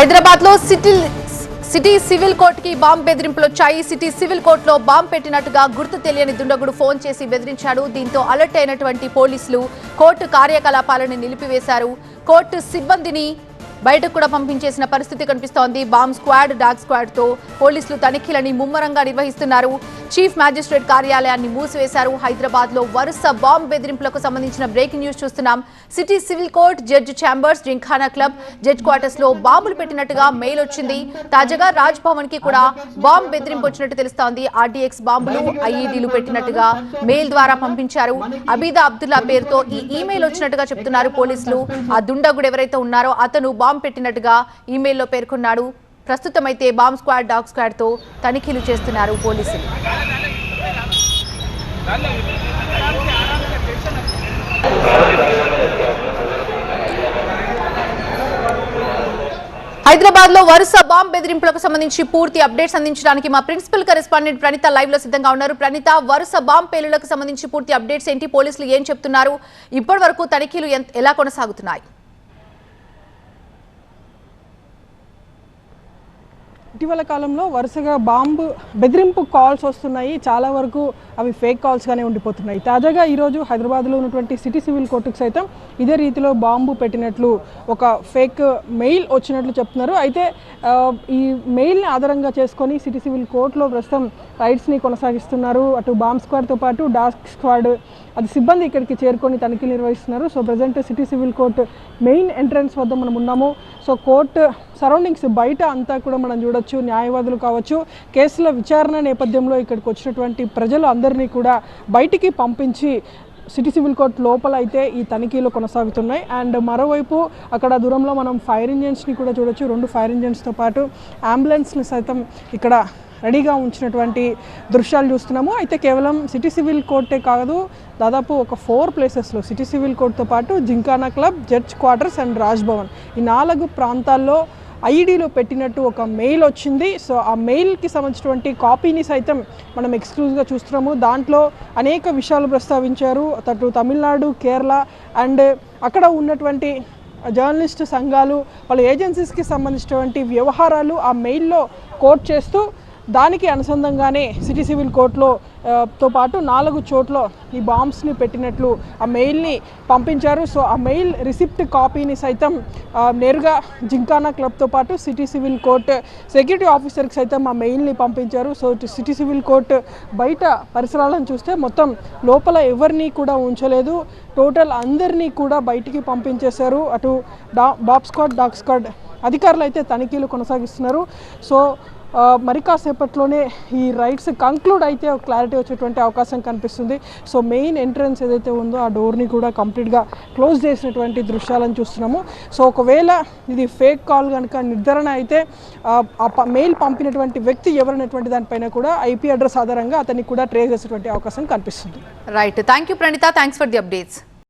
హైదరాబాద్లో city city civil కోర్టుకి bomb బెదిరింపులు వచ్చాయి సిటీ సివిల్ కోర్టులో బాంబు పెట్టినట్టుగా గుర్తు తెలియని దుండగుడు ఫోన్ చేసి బెదిరించాడు. దీంతో అలర్ట్ అయినటువంటి పోలీసులు కోర్టు కార్యకలాపాలను నిలిపివేశారు. కోర్టు సిబ్బందిని బయటకు కూడా పంపించేసిన పరిస్థితి కనిపిస్తోంది. బాంబ్ స్క్వాడ్ డాగ్ స్క్వాడ్తో పోలీసులు తనిఖీలని ముమ్మరంగా నిర్వహిస్తున్నారు. చీఫ్ మ్యాజిస్ట్రేట్ కార్యాలయాన్ని మూసివేశారు. హైదరాబాద్లో వరుస బాంబ్ బెదిరింపులకు సంబంధించిన బ్రేకింగ్ న్యూస్ చూస్తున్నాం. City civil court judge chambers Gymkhana club judge క్వార్టర్స్లో బాంబులు పెట్టినట్టుగా మెయిల్ వచ్చింది. తాజాగా రాజ్ భవన్కి కూడా బాంబ్ బెదిరింపు వచ్చినట్టు తెలుస్తోంది. ఆర్డీఎక్స్ బాంబులు ఐఈడీలు పెట్టినట్టుగా మెయిల్ ద్వారా పంపించారు. అబీదా అబ్దుల్లా పేరుతో ఈ ఈమెయిల్ వచ్చినట్టుగా చెప్తున్నారు పోలీసులు. ఆ దుండగుడు ఎవరైతే ఉన్నారో అతను బాంబు పెట్టినట్టుగా ఈమెయిల్లో పేర్కొన్నాడు. ప్రస్తుతం అయితే బాంబ్ స్క్వాడ్ డాగ్ స్క్వాడ్తో తనిఖీలు చేస్తున్నారు పోలీసులు. హైదరాబాద్లో వరుస బాంబ్ బెదిరింపులకు సంబంధించి పూర్తి అప్డేట్స్ అందించడానికి మా ప్రిన్సిపల్ కరెస్పాండెంట్ ప్రణీత లైవ్లో సిద్ధంగా ఉన్నారు. ప్రణిత వరుస బాంబ్ పేలులకు సంబంధించి పూర్తి అప్డేట్స్ ఏంటి? పోలీసులు ఏం చెప్తున్నారు? ఇప్పటి వరకు తనిఖీలు ఎలా కొనసాగుతున్నాయి? ఇటీవల కాలంలో వరుసగా బాంబు బెదిరింపు కాల్స్ వస్తున్నాయి. చాలా వరకు అవి ఫేక్ కాల్స్గానే ఉండిపోతున్నాయి. తాజాగా ఈరోజు హైదరాబాద్లో ఉన్నటువంటి సిటీ సివిల్ కోర్టుకు సైతం ఇదే రీతిలో బాంబు పెట్టినట్లు ఒక ఫేక్ మెయిల్ వచ్చినట్లు చెప్తున్నారు. అయితే ఈ మెయిల్ని ఆధారంగా చేసుకొని సిటీ సివిల్ కోర్టులో ప్రస్తుతం రైడ్స్ని కొనసాగిస్తున్నారు. అటు బాంబ్ స్క్వాడ్తో పాటు డార్క్ స్క్వాడ్ అది సిబ్బంది ఇక్కడికి చేరుకొని తనిఖీలు నిర్వహిస్తున్నారు. So present city civil court main entrance వద్ద మనం ఉన్నాము. సో కోర్టు సరౌండింగ్స్ బయట అంతా కూడా మనం చూడొచ్చు న్యాయవాదులు కావచ్చు కేసుల విచారణ నేపథ్యంలో ఇక్కడికి వచ్చినటువంటి ప్రజలు అందరినీ కూడా బయటికి పంపించి సిటీ సివిల్ కోర్ట్ లోపల అయితే ఈ తనిఖీలు కొనసాగుతున్నాయి. అండ్ మరోవైపు అక్కడ దూరంలో మనం ఫైర్ ఇంజన్స్ని కూడా చూడొచ్చు రెండు ఫైర్ ఇంజన్స్తో పాటు అంబులెన్స్ని సైతం ఇక్కడ రెడీగా ఉంచినటువంటి దృశ్యాలు చూస్తున్నాము. అయితే కేవలం సిటీ సివిల్ కోర్టే కాదు దాదాపు ఒక ఫోర్ ప్లేసెస్లో సిటీ సివిల్ కోర్ట్తో పాటు Gymkhana club judge quarters and Raj Bhavan ఈ నాలుగు ప్రాంతాల్లో ఐడీలో పెట్టినట్టు ఒక మెయిల్ వచ్చింది. సో ఆ మెయిల్కి సంబంధించినటువంటి కాపీని సైతం మనం ఎక్స్క్లూజివ్గా చూస్తున్నాము. దాంట్లో అనేక విషయాలు ప్రస్తావించారు. అటు తమిళనాడు కేరళ అండ్ అక్కడ ఉన్నటువంటి జర్నలిస్ట్ సంఘాలు వాళ్ళ ఏజెన్సీస్కి సంబంధించినటువంటి వ్యవహారాలు ఆ మెయిల్లో కోట్ చేస్తూ దానికి అనుసంధంగానే సిటీ సివిల్ కోర్టులో తో పాటు నాలుగు చోట్ల ఈ బాంబ్స్ని పెట్టినట్లు ఆ మెయిల్ని పంపించారు. సో ఆ మెయిల్ రిసిప్ట్ కాపీని సైతం నేరుగా జింకానా క్లబ్తో పాటు సిటీ సివిల్ కోర్టు సెక్యూరిటీ ఆఫీసర్కి సైతం ఆ మెయిల్ని పంపించారు. సో సిటీ సివిల్ కోర్టు బయట పరిసరాలను చూస్తే మొత్తం లోపల ఎవరిని కూడా ఉంచలేదు. టోటల్ అందరినీ కూడా బయటికి పంపించేశారు. అటు డా బాబ్ స్క్వాడ్ డాగ్ స్క్వాడ్ అధికారులు అయితే తనిఖీలు కొనసాగిస్తున్నారు. సో మరి కాసేపట్లోనే ఈ రైట్స్ కంక్లూడ్ అయితే ఒక క్లారిటీ వచ్చేటువంటి అవకాశం కనిపిస్తుంది. సో మెయిన్ ఎంట్రన్స్ ఏదైతే ఉందో ఆ డోర్ని కూడా కంప్లీట్గా క్లోజ్ చేసినటువంటి దృశ్యాలను చూస్తున్నాము. సో ఒకవేళ ఇది ఫేక్ కాల్ కనుక నిర్ధారణ అయితే ఆ, ప- మెయిల్ పంపినటువంటి వ్యక్తి ఎవరనేటువంటి దానిపైన కూడా ఐపీ అడ్రస్ ఆధారంగా అతనికి కూడా ట్రేస్ చేసేటువంటి అవకాశం కనిపిస్తుంది. Right thank you Praneetha thanks for the updates